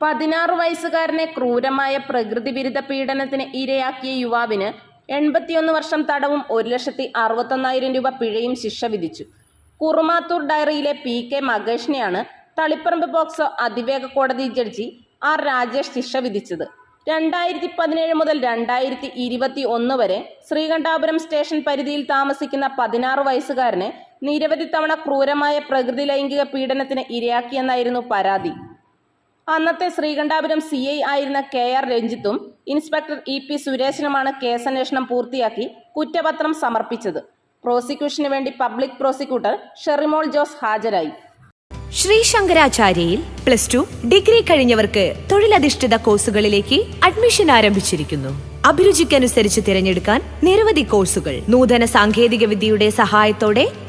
പതിനാറ് വയസ്സുകാരനെ ക്രൂരമായ പ്രകൃതി വിരുദ്ധ പീഡനത്തിന് ഇരയാക്കിയ യുവാവിന് എൺപത്തിയൊന്ന് വർഷം തടവും ഒരു ലക്ഷത്തി അറുപത്തൊന്നായിരം രൂപ പിഴയും ശിക്ഷ വിധിച്ചു. കുറുമാത്തൂർ ഡയറിയിലെ പി കെ മകേഷിനെയാണ് തളിപ്പറമ്പ് പോക്സോ അതിവേഗ കോടതി ജഡ്ജി ആർ രാജേഷ് ശിക്ഷ വിധിച്ചത്. രണ്ടായിരത്തി പതിനേഴ് മുതൽ രണ്ടായിരത്തി ഇരുപത്തി ഒന്ന് വരെ ശ്രീകണ്ഠാപുരം സ്റ്റേഷൻ പരിധിയിൽ താമസിക്കുന്ന പതിനാറ് വയസ്സുകാരനെ നിരവധി തവണ ക്രൂരമായ പ്രകൃതി ലൈംഗിക പീഡനത്തിന് ഇരയാക്കിയെന്നായിരുന്നു പരാതി. അന്നത്തെ ശ്രീകണ്ഠാപുരം സി ഐ ആയിരുന്ന കെ ആർ രഞ്ജിത്തും ഇൻസ്പെക്ടർ ഇ പി സുരേഷിനുമാണ് കേസന്വേഷണം പൂർത്തിയാക്കി കുറ്റപത്രം സമർപ്പിച്ചത്. പ്രോസിക്യൂഷന് വേണ്ടി പബ്ലിക് പ്രോസിക്യൂട്ടർ ഷെറിമോൾ ജോസ് ഹാജരായി. ശ്രീ ശങ്കരാചാര്യയിൽ പ്ലസ് ടു ഡിഗ്രി കഴിഞ്ഞവർക്ക് തൊഴിലധിഷ്ഠിത കോഴ്സുകളിലേക്ക് അഡ്മിഷൻ ആരംഭിച്ചിരിക്കുന്നു. അഭിരുചിക്കനുസരിച്ച് തിരഞ്ഞെടുക്കാൻ നിരവധി കോഴ്സുകൾ. നൂതന സാങ്കേതിക വിദ്യയുടെ സഹായത്തോടെ